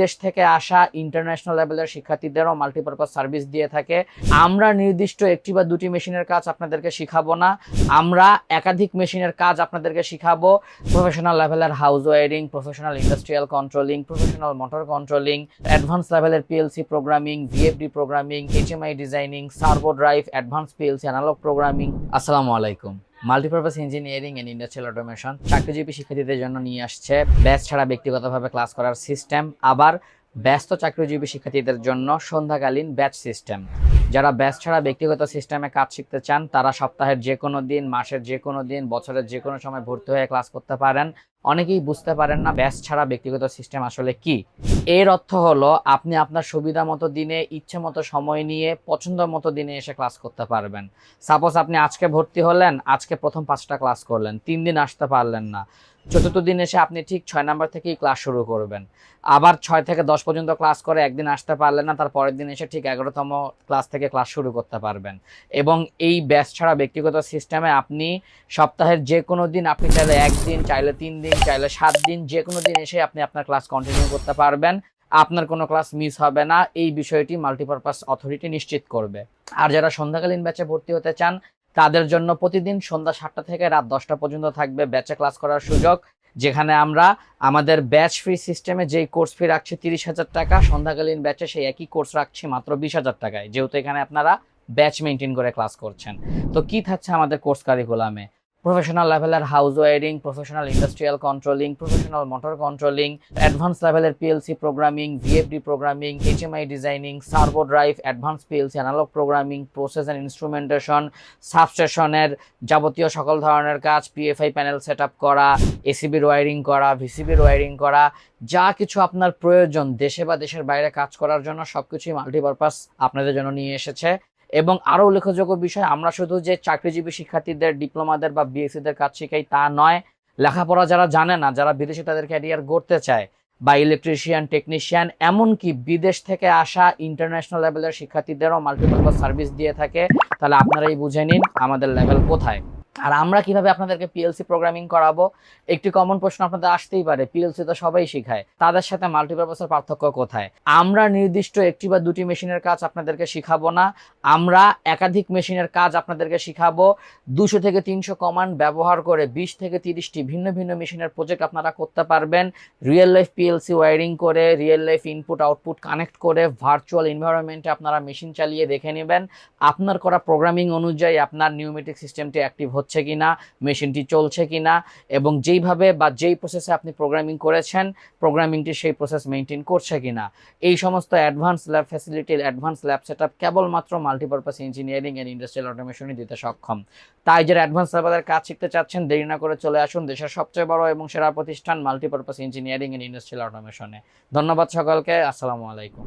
দেশ থেকে আসা ইন্টারন্যাশনাল লেভেলের শিক্ষার্থীদেরও মাল্টিপারপাস সার্ভিস দিয়ে থাকে। আমরা নির্দিষ্ট একটি বা দুটি মেশিনের কাজ আপনাদেরকে শিখাবো না। আমরা একাধিক মেশিনের কাজ আপনাদেরকে শিখাবো। প্রফেশনাল লেভেলের house wiring professional industrial controlling professional motor controlling advance লেভেলের PLC programming VFD programming HMI designing servo drive advance PLC analogue programming আসসালামু আলাইকুম। Multipurpose engineering and industrial automation চাকরিজীবী শিক্ষার্থীদের জন্য নিয়ে আসছে ব্যাচ ছাড়া ব্যক্তিগতভাবে ক্লাস করার সিস্টেম আবার ব্যস্ত চাকরিজীবী শিক্ষার্থীদের জন্য সন্ধ্যাকালীন ব্যাচ সিস্টেম যারা ব্যাচ ছাড়া ব্যক্তিগত সিস্টেমে কাজ শিখতে চান, তারা সপ্তাহের যে কোনো দিন, মাসের যে কোনো দিন, বছরের যে কোনো সময় ভর্তি হয়ে ক্লাস করতে পারেন। অনেকেই বুঝতে পারেন না ব্যাচ ছাড়া ব্যক্তিগত সিস্টেম আসলে কি। এর অর্থ হলো, আপনি আপনার সুবিধা মতো দিনে, ইচ্ছে মতো সময় নিয়ে, পছন্দ মতো দিনে এসে ক্লাস করতে পারবেন। সাপোজ আপনি আজকে ভর্তি হলেন, আজকে প্রথম পাঁচটা ক্লাস করলেন, তিন দিন আসতে পারলেন না। চতুর্থ দিন এসে আপনি ঠিক ছয় নাম্বার থেকেই ক্লাস শুরু করবেন। আবার ছয় থেকে দশ পর্যন্ত ক্লাস করে একদিন আসতে পারলেন না, তার পরের দিন এসে ঠিক এগারোতম ক্লাস থেকে ক্লাস শুরু করতে পারবেন। এবং এই ব্যাচ ছাড়া ব্যক্তিগত সিস্টেমে আপনি সপ্তাহের যে কোনো দিন আপনি চাইলে একদিন, চাইলে তিন দিন, চাইলে সাত দিন যে কোনো দিন এসে আপনি আপনার ক্লাস কন্টিনিউ করতে পারবেন। আপনার কোনো ক্লাস মিস হবে না। এই বিষয়টি মাল্টিপারপাস অথরিটি নিশ্চিত করবে। আর যারা সন্ধ্যাকালীন ব্যাচে ভর্তি হতে চান তাদের জন্য প্রতিদিন সন্ধ্যা সাতটা থেকে রাত দশটা পর্যন্ত থাকবে ব্যাচে ক্লাস করার সুযোগ, যেখানে আমরা আমাদের ব্যাচ ফ্রি সিস্টেমে যেই কোর্স ফি রাখছি তিরিশ হাজার টাকা, সন্ধ্যাকালীন ব্যাচে সেই একই কোর্স রাখছি মাত্র বিশ হাজার টাকায়। যেহেতু এখানে আপনারা ব্যাচ মেনটেন করে ক্লাস করছেন। তো কি থাকছে আমাদের কোর্স কারিকুলামে প্রফেশনাল লেভেলের house wiring professional industrial controlling professional motor controlling advance লেভেলের PLC programming VFD programming HMI designing servo drive advance PLC analogue programming process and instrumentation সাবস্টেশনের যাবতীয় সকল ধরনের কাজ পিএফআই প্যানেল সেট আপ করা এসিবির ওয়ারিং করা ভিসিবির wiring করা, যা কিছু আপনার প্রয়োজন দেশে বা দেশের বাইরে কাজ করার জন্য সব কিছুই মাল্টিপারপাস আপনাদের জন্য নিয়ে এসেছে। এবং আরও উল্লেখযোগ্য বিষয়, আমরা শুধু যে চাকরিজীবী শিক্ষার্থীদের, ডিপ্লোমাদের বা বিএসসিদের কাজ শিখাই তা নয়, লেখাপড়া যারা জানে না, যারা বিদেশে তাদের ক্যারিয়ার গড়তে চায়, বা ইলেকট্রিশিয়ান টেকনিশিয়ান এমনকি বিদেশ থেকে আসা ইন্টারন্যাশনাল লেভেলের শিক্ষার্থীদেরও মাল্টিপারপাস সার্ভিস দিয়ে থাকে, তাহলে আপনারাই বুঝে নিন আমাদের লেভেল কোথায়। আর আমরা কীভাবে আপনাদেরকে পিএলসি প্রোগ্রামিং করাবো? একটি কমন প্রশ্ন আপনাদের আসতেই পারে পিএলসি তো সবাই শিখায়। তাদের সাথে মাল্টিপারপাসের পার্থক্য কোথায়? আমরা নির্দিষ্ট একটি বা দুটি মেশিনের কাজ আপনাদেরকে শিখাবো না। আমরা একাধিক মেশিনের কাজ আপনাদেরকে শিখাবো। দুশো থেকে তিনশো কমান্ড ব্যবহার করে বিশ থেকে তিরিশটি ভিন্ন ভিন্ন মেশিনের প্রজেক্ট আপনারা করতে পারবেন। রিয়েল লাইফ পিএলসি ওয়ারিং করে real life input output connect করে ভার্চুয়াল এনভায়রনমেন্টে আপনারা মেশিন চালিয়ে দেখে নেবেন। আপনার করা প্রোগ্রামিং অনুযায়ী আপনার নিউমেটিক সিস্টেমটি অ্যাক্টিভ হচ্ছে কিনা, মেশিনটি চলছে কিনা, এবং যেইভাবে বা যেই প্রসেসে আপনি প্রোগ্রামিং করেছেন প্রোগ্রামিংটি সেই প্রসেস মেনটেন করছে কিনা। এই সমস্ত অ্যাডভান্স ল্যাব ফ্যাসিলিটির অ্যাডভান্স ল্যাব সেট আপ কেবলমাত্র মাল্টিপারপাস ইঞ্জিনিয়ারিং অ্যান্ড ইন্ডাস্ট্রিয়াল অটোমেশনই দিতে সক্ষম। তাই যারা অ্যাডভান্স লেভেলের কাজ শিখতে চাচ্ছেন, দেরি না করে চলে আসুন দেশের সবচেয়ে বড় এবং সেরা প্রতিষ্ঠান মাল্টিপারপাস ইঞ্জিনিয়ারিং অ্যান্ড ইন্ডাস্ট্রিয়াল অটোমেশনে ধন্যবাদ সকলকে, আসসালামু আলাইকুম।